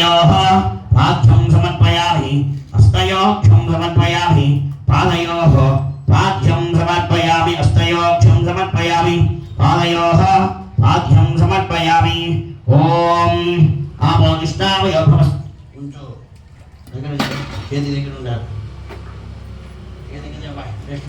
पादयोः पाद्यं समर्पयामि हस्तयोक्षं समर्पयामि पादयोः पाद्यं समर्पयामि हस्तयोक्षं समर्पयामि पादयोः पाद्यं समर्पयामि ॐ आमोदिष्टावयो भवस् కొంచెం దగ్గర దగ్గర, చేతి దగ్గర ఉండాలి చేతి దగ్గర అబ్బాయి, రెస్ట్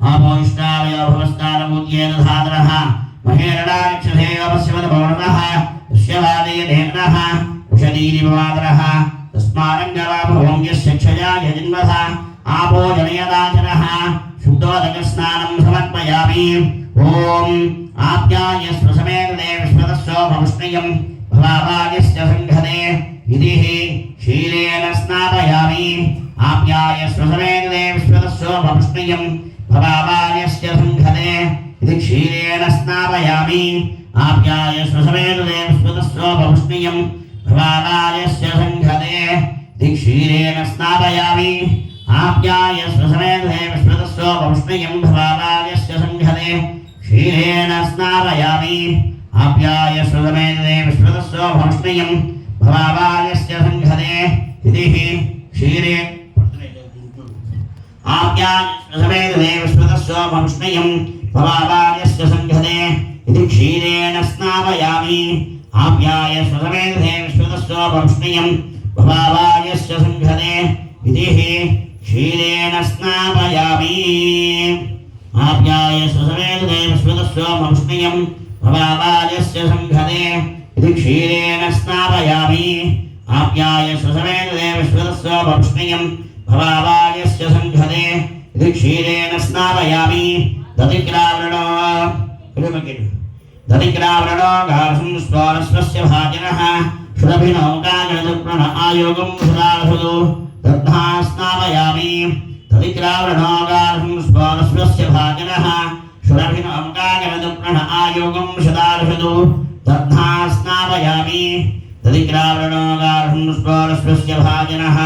जनयधाचरः आपो इष्टावयो भवस्तारभूत्येन धातरः महेरणाक्षसेवस्यवदभवनतः दृश्यवादयदेकनः उषदीरिपवादरः तस्मारङ्गवामभौम्यस्य क्षया आपो जनयदाचरः शुद्धोदकस्नानं समर्पयामि ॐ आप्याय स्मसमेतदे विस्मतस्सोममुष्णियं भवाभागस्य सङ्घते विधिः शीलेन स्नापयामि आप्याय स्वसमेतदे विश्वतस्सोममुष्णियं भवाभागस्य सङ्घते इति क्षीरेण स्नापयामि। आप्याय स्वसमेतदे विश्वतस्सोममुष्णियं भवाभागस्य सङ्घते इति क्षीरेण स्नापयामि। आप्याय स्वसमेतदे विश्वतस्सोममुष्णियं भवाभागस्य सङ्घते क्षीरेण स्नापयामि। आप्याय स्वसमेतदे विश्वतस्सोममुष्णियं भवाभागस्य सङ्घते इति क्षीरे भवाभार्यस्य इति क्षीरेण स्नापयामि। आप्याय स्वसमेतदेव स्मृतस्वंष्णयं भवाभार्यस्य सङ्घते इति क्षीरेण स्नापयामि। आप्याय स्वसमेतदेव स्मृतस्वंष्णयं भवाभार्यस्य सङ्घते इति क्षीरेण स्नापयामि। आप्याय भवावायस्य सङ्घते इति क्षीरेण स्नापयामि। दधिग्रावृणो दधिग्रावृणो गासुं स्वरस्वस्य भाजनः शुरभिनो गागणदुप्रण आयोगं सुरासुदु दद्धा स्नापयामि। दधिग्रावृणो गासुं स्वरस्वस्य भाजनः शुरभिनो गागणदुप्रण आयोगं सदार्षदु दद्धा स्नापयामि। दधिग्रावृणो गासुं स्वरस्वस्य भाजनः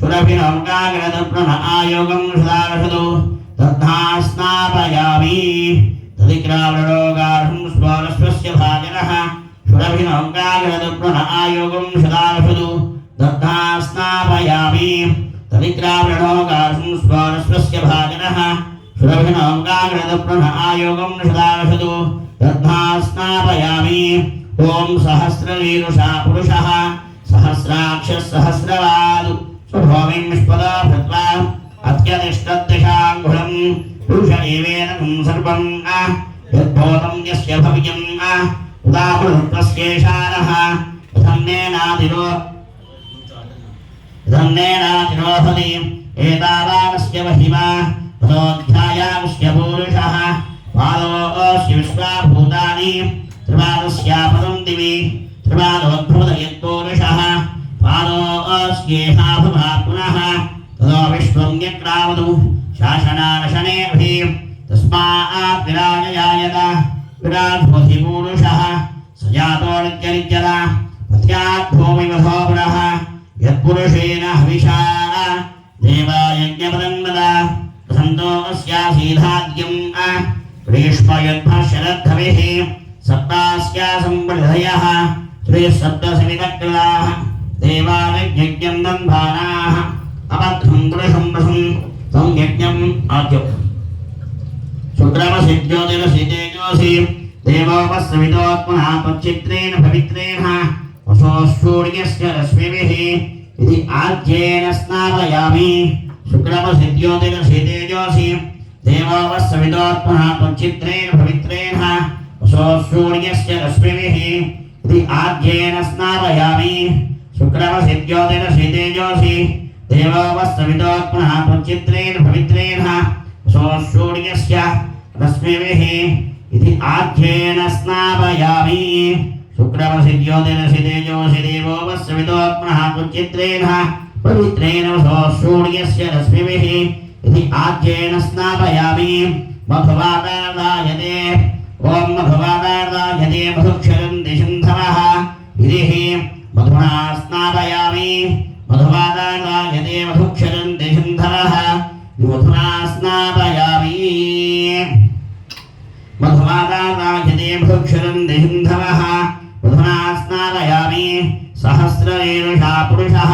सुरभिरमुकाग्रदप्रण आयोगं सदारषदु तद्धा स्नापयामि तदिग्रावणोगार्हं स्वरस्वस्य भाजनः सुरभिरमुकाग्रदप्रण आयोगं सहस्रवीरुषा पुरुषः सहस्राक्षः सहस्रवादु स्वभोमिं विष्पदा भृत्वा अत्यतिष्ठद्दशाङ्गुलम् पुरुष एवेदकं सर्वम् आ यस्य भव्यम् उदाहृतस्येषानः धन्येनादिरो धन्येनादिरोहति एतावानस्य महिमा। ततोऽध्यायामस्य पूरुषः। पादोऽस्य विश्वाभूतानि। त्रिपादस्यापदं दिवि। त्रिपादोद्भुतयत्पूरुषः पुनः ततो विश्वं यक्रावतु शासनानशनेभिः तस्मात् विराजयायत विराजोऽधिपूरुषः स जातो नित्यनित्यता। पत्यात् भूमिवधो पुरः यत्पुरुषेण हविषा। देवायज्ञपदन्मदा वसन्तो अस्यासीधाद्यम्। ग्रीष्मयुद्भशरद्धविः सप्तास्या सम्बृधयः त्रिसप्तसमितकृताः देवालयज्ञं दन्भानाः अबद्धं पुरुषं तं यज्ञम् आद्यो शुक्रमसिद्ध्योतिरसितेजोऽसि देवोपस्रवितोत्मनः त्वच्चित्रेण पवित्रेण वशोश्चूर्यस्य रश्मिभिः इति आद्येन स्नापयामि शुक्रमसिद्ध्योतिरसितेजोऽसि देवोपस्रवितोत्मनः त्वच्चित्रेण पवित्रेण वशोश्चूर्यस्य रश्मिभिः इति आद्येन स्नापयामि शुक्रमसिद्ध्योतिरसितेजोऽसि देवोपस्रवितोत्मनः त्वच्चित्रेण पवित्रेण। वशोश्चूर्यस्य रश्मिभिः इति आद्येन स्नापयामि। ज्योतिरसि तेजोसि देवो वस्य विदोत्मनः कुचित्रेण पवित्रेण वसो सूर्यस्य रश्मिभिः इति आज्येन स्नापयामि। मधुवादादायते ॐ मधुवादादायते मधुक्षरन्ति सिन्धवः मधुना स्नापयामि सहस्ररेरुषा पुरुषः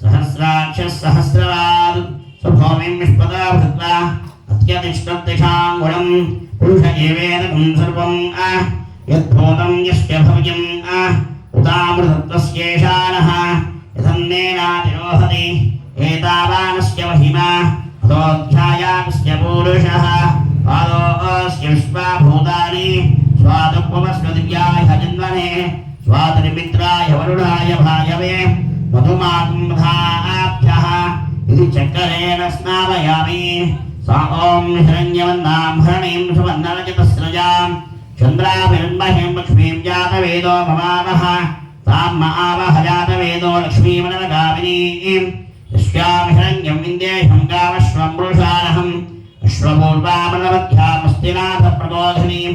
सहस्राक्षः सहस्रवाद् स्वभौमिं विष्पदा भृत्वा अत्यतिष्ठत्तिषाङ्गुणम् पुरुष एवेदकं सर्वम् आ यद्भूतं यस्य भव्यम् आ उदामृतत्वस्येषानः। यथन्नेनातिरोहति। एतावानस्य महिमा। अतोऽध्यायास्य पूरुषः। पादोऽस्य विश्वाभूतानि। स्वादुपवस्वदिव्याय जन्मने स्वातनिमित्राय वरुणाय भायवे मधुमाकुम्भाभ्यः इति चक्रेण स्नापयामि। सा ॐ हिरण्यवन्नां हरणीं सुवन्नरजतस्रजां चन्द्राभिरन्महीं लक्ष्मीं जातवेदो भवामः तां म आवह जातवेदो लक्ष्मीमनगामिनीं यस्यां हिरण्यं विन्देशं गामश्वं पुरुषारहम् अश्वपूर्वामनवध्यामस्तिनाथप्रबोधिनीं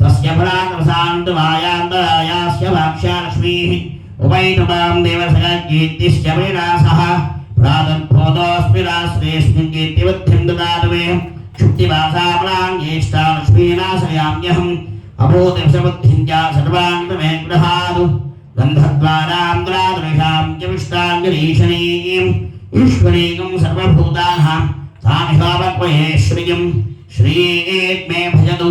तस्य फलाकवसान्तवायान्तरायास्य भाक्ष्या लक्ष्मीः उपैतुमां देवसगीर्तिश्च विनाशः प्रातर्भोदोऽस्मि राश्रेऽस्मिन् कीर्तिवद्धिं ददातु मे क्षुप्तिवासामलाङ्गेष्टा अभूतिवशबुद्धिं च सर्वान् मे गृहातु गन्धद्वारां च विष्टाङ्गरीशनीम् ईश्वरीकं सर्वभूतानां तामिहावक्वये श्रियं श्रीयेद्मे भजतु।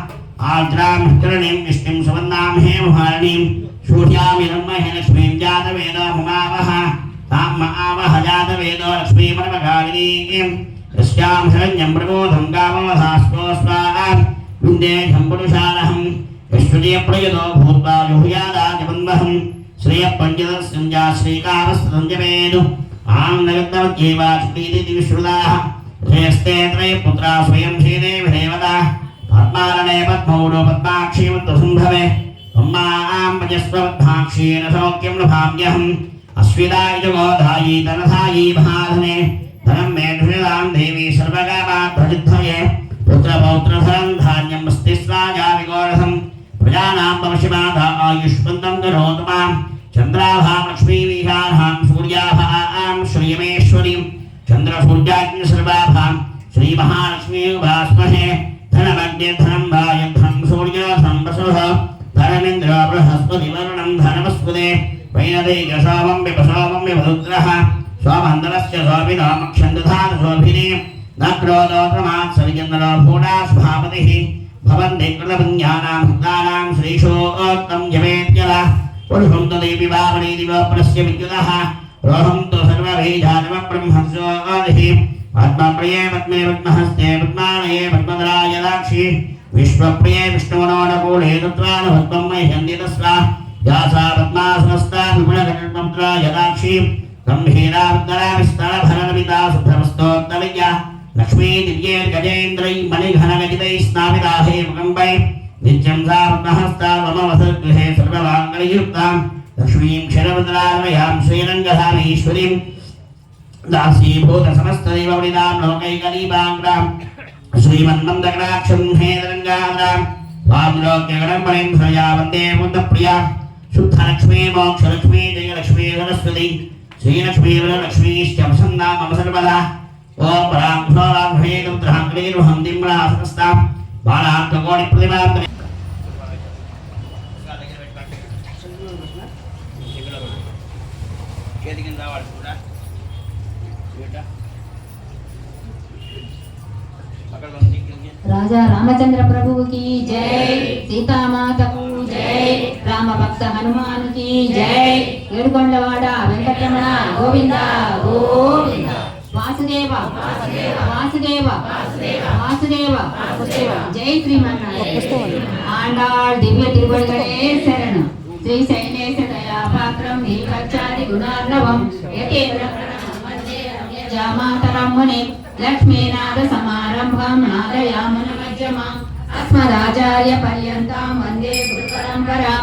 आद्रां पुष्करणीं विष्णुं सुवर्णां हेमहारिणीं सूर्यामिरन्महिलक्ष्मीं जातवेदो भमावः तां महावह जातवेदो लक्ष्मीपरमकालिनीं यस्यां शरण्यं प्रबोधं गामवधास्वस्वाहां विन्देशं पुरुषारहं विश्वजयप्रयतो भूत्वा जुहुयादाजबन्वहं जुहुयादाजबन्धहं श्रियपञ्चदस्सञ्जा श्रीकामस्तञ्जवेदु आङ्गलग्नवद्येवास्मीति विश्रुताः ह्रेस्ते त्रयपुत्रा स्वयं श्रीदेवी पद्मारणे पद्मौडो पद्माक्षीमत्वसम्भवे अम्मां पजस्वद्भाक्षीण सौख्यं लभाम्यहम् अस्विदाय जगोधायी धनधायी महाधने। धनं मे दुषितां देवी सर्वकामाध्वजिद्धये पुत्रपौत्रधनं धान्यं स्तिस्राजा विगोरथं प्रजानां भविष्यमाधा आयुष्मन्तं करोतु माँ चन्द्राभां लक्ष्मीविहारहां सूर्याभां श्रियमेश्वरीं चन्द्रसूर्याग्निसर्वाभां श्रीमहालक्ष्मी उपास्महे धनमग्ने धनं वायुधनं सूर्यधनं वसुः धनमिन्द्र बृहस्पतिवर्णं धनमस्पदे वैनदैकसोमं विपसोमं विभुद्रः सोमन्दरस्य सोऽपिनामक्षन्दधातुशोभिने न क्रोधो प्रमात् सरिचन्द्रो भूडा भवन्ति कृतपुण्यानां भक्तानां श्रीशोत्तं जवेद्यल पुरुषं तु देवि वामणी दिवप्रस्य विद्युतः, रोहं तु పద్మప్రియే పద్మే పద్మహస్తే పద్మాలయే పద్మధరాయదాక్షి విశ్వప్రియే విష్ణువనోనకూలే తత్వాన భక్తం మై సంధితస్రా యాసా పద్మాసనస్తా విపుణగణమంత్ర యదాక్షి గంభీరాబ్దరావిస్తరభరణమితా శుభ్రమస్తోత్తమయ్య లక్ష్మీ దివ్యే గజేంద్రై మణిఘనగజితై స్నాపితాహే ముకంబై నిత్యం సా పద్మహస్తా మమ వసద్గృహే సర్వవాంగళయుక్తాం లక్ష్మీం క్షరవదరామయాం శ్రీరంగధామేశ్వరీం దాసీభూత సమస్తైవృణిదాం లోకైకదీపాంగ్రాం శ్రీమన్మందకటాక్షం హేదరంగాంగ్రాం వాం లోక్యగణం పరం శ్రయా వందే ముద్దప్రియా శుద్ధలక్ష్మీ మోక్షలక్ష్మీ జయలక్ష్మీ వనస్పతి శ్రీలక్ష్మీ వరలక్ష్మీశ్చ ప్రసన్నా మమ సర్వదా ఓం పరాంఘ్రో రాఘ్రేయం గ్రహంగ్రీర్వహం దిమ్రాసనస్తాం బాణార్థకోణి ప్రతిమాంతరే కేదికిందా వాడు కూడా రాజా రామచంద్ర ప్రభువుకి జై సీతామాతకు జై రామ భక్త హనుమానుకి జై ఏడుకొండవాడ వెంకటరమణ గోవింద గోవింద. వాసుదేవ వాసుదేవ వాసుదేవ జై శ్రీమన్నారాయణ. ఆండాళ్ దివ్య తిరువడిగడే శరణం శ్రీ శైలేశ దయాపాత్రం పాత్రం నీకచ్చాది గుణార్ణవం. యతేంద్ర రమ్యజామాతరమ్ముని లక్ష్మీనాథ సమారంభం నాదయామున మధ్యమాం అస్మదాచార్య పర్యంతం వందే గురు పరంపరా